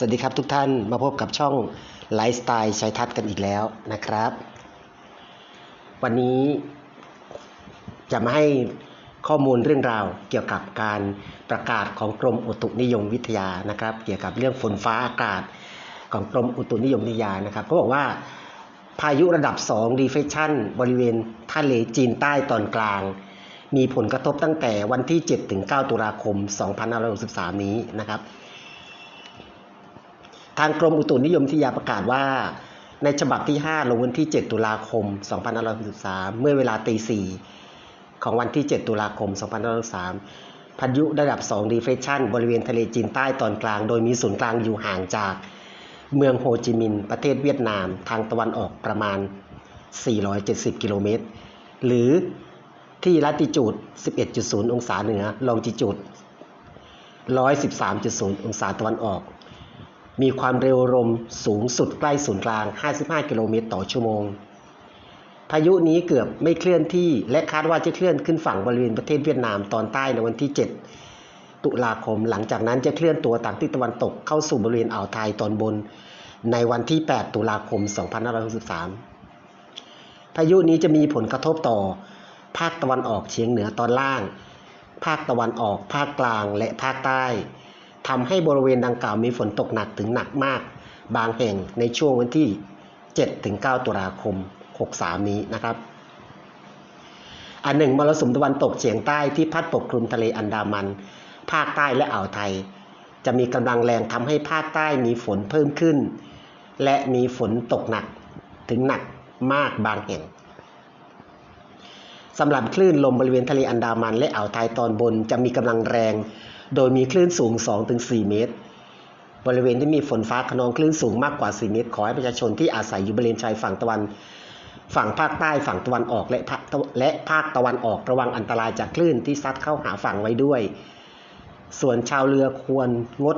สวัสดีครับทุกท่านมาพบกับช่องไลฟ์สไตล์ชัยทัศน์กันอีกแล้วนะครับ วันนี้จะมาให้ข้อมูลเรื่องราวเกี่ยวกับการประกาศของกรมอุตุนิยมวิทยานะครับ เกี่ยวกับเรื่องฝนฟ้าอากาศของกรมอุตุนิยมวิทยานะครับเขาบอกว่าพายุระดับ2 Depression บริเวณทะเลจีนใต้ตอนกลาง มีผลกระทบตั้งแต่วันที่7ถึง9ตุลาคม 2563 นี้นะครับ ทางกรมอุตุนิยมวิทยาประกาศว่า ในฉบับที่ 5 ลงวันที่ 7 ตุลาคม 2563 เมื่อเวลาตี4ของวันที่ 7 ตุลาคม 2563 พายุระดับ2 Depression บริเวณทะเลจีนใต้ตอนกลาง โดยมีศูนย์กลางอยู่ห่างจากเมืองโฮจิมินห์ประเทศเวียดนาม ทางตะวันออกประมาณ 470 กิโลเมตร หรือที่ลัติจูด 11.0 องศาเหนือ ลองจิจูด 113.0 องศาตะวันออก มีความเร็วลมสูงสุดใกล้ศูนย์กลาง 55 กิโลเมตรต่อชั่วโมง พายุนี้เกือบไม่เคลื่อนที่และคาดว่าจะเคลื่อนขึ้นฝั่งบริเวณประเทศเวียดนามตอนใต้ในวันที่ 7 ตุลาคม หลังจากนั้นจะเคลื่อนตัวทางทิศตะวันตกเข้าสู่บริเวณอ่าวไทยตอนบน ในวันที่ 8 ตุลาคม 2563 พายุนี้จะมีผลกระทบต่อ ภาคตะวันออกเฉียงเหนือตอนล่าง ภาคตะวันออก ภาคกลางและภาคใต้ ทำให้บริเวณดังกล่าวมีฝนตกหนักถึงหนักมาก บางแห่งในช่วงวันที่ 7-9 ตุลาคม 63 นี้นะครับอันหนึ่งมรสุมตะวันตกเฉียงใต้ที่พัดปกคลุมทะเลอันดามัน ภาคใต้และอ่าวไทย จะมีกำลังแรงทำให้ภาคใต้มีฝนเพิ่มขึ้น และมีฝนตกหนักถึงหนักมากบางแห่งสำหรับคลื่นลมบริเวณทะเลอันดามันและอ่าวไทยตอนบนจะมีกำลังแรง โดยมีคลื่นสูง 2-4 เมตร บริเวณที่มีฝนฟ้าขนองคลื่นสูงมากกว่า 4 เมตร ขอให้ประชาชนที่อาศัยอยู่บริเวณชายฝั่งตะวัน ฝั่งภาคใต้ฝั่งตะวันออกและภาคตะและภาคตะวันออกระวังอันตรายจากคลื่นที่ซัดเข้าหาฝั่งไว้ด้วย ส่วนชาวเรือควรงด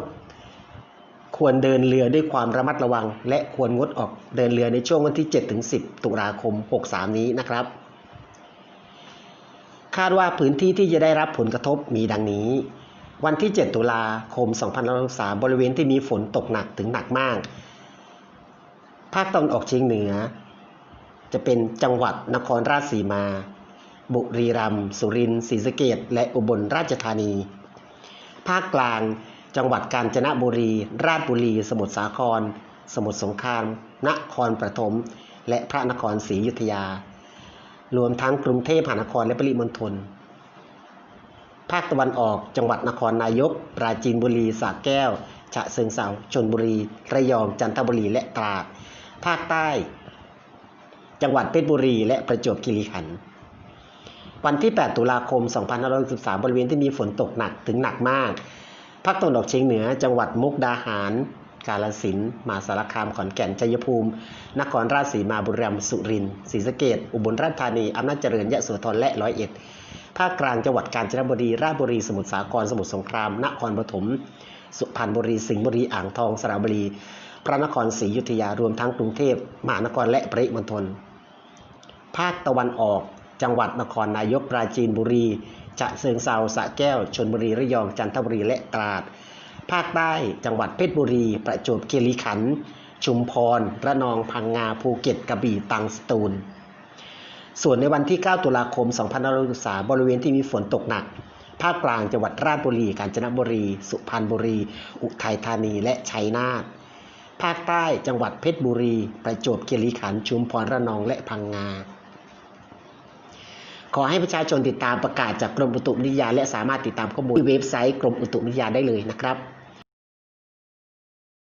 ควรเดินเรือด้วยความระมัดระวัง และควรงดออกเดินเรือในช่วงวันที่ 7-10 ตุลาคม 63 นี้นะครับคาดว่าพื้นที่ที่จะได้รับผลกระทบมีดังนี้ วันที่ 7 ตุลาคม 2563 บริเวณที่มีฝนตกหนักถึงหนักมาก ภาคตะวันออกเฉียงเหนือ จะเป็นจังหวัดนครราชสีมา บุรีรัมย์ สุรินทร์ ศรีสะเกษและอุบลราชธานี ภาคกลาง จังหวัดกาญจนบุรี ราชบุรี สมุทรสาคร สมุทรสงคราม นครปฐม และพระนครศรีอยุธยา รวมทั้งกรุงเทพมหานครและปริมณฑล ภาคตะวันออก จังหวัดนครนายก ปราจีนบุรีสระแก้ว ฉะเชิงเทราชนบุรี ระยอง จันทบุรี และตราด ภาคใต้ จังหวัดเพชรบุรี และประจวบคีรีขันธ์ วันที่ 8 ตุลาคม 2563 บริเวณที่มีฝนตกหนักถึงหนักมาก ภาคตะวันออกเฉียงเหนือ จังหวัดมุกดาหาร กาฬสินมาสารคามขอนแก่นชัยภูมิ นครราชสีมาบุรีรัมย์สุรินทร์ศรีสะเกษอุบลราชธานีอำนาจเจริญยะโสธรและร้อยเอ็ดภาคกลางจังหวัดกาญจนบุรีราชบุรีสมุทรสาครสมุทรสงคราม นครปฐมสุพรรณบุรีสิงห์บุรีอ่างทองสระบุรี พระนครศรีอยุธยารวมทั้งกรุงเทพมหานครและปริมณฑลภาคตะวันออก จังหวัดนครนายกปราจีนบุรีฉะเชิงเซาสระแก้วชลบุรีระยองจันทบุรีและตราด ภาคใต้ จังหวัดเพชรบุรี ประจวบคีรีขันธ์ชุมพร ระนอง พังงา ภูเก็ต กระบี่ ตรัง สตูล ส่วนในวันที่ 9 ตุลาคม 2563 บริเวณที่มีฝนตกหนัก ภาคกลาง จังหวัดราชบุรี กาญจนบุรี สุพรรณบุรี อุทัยธานี และชัยนาท ภาคใต้ จังหวัดเพชรบุรี ประจวบคีรีขันธ์ ชุมพร ระนอง และพังงา ขอให้ประชาชนติดตามประกาศจากกรมอุตุนิยมวิทยาและสามารถติดตามข้อมูลที่เว็บไซต์กรมอุตุนิยมวิทยาได้เลยนะครับ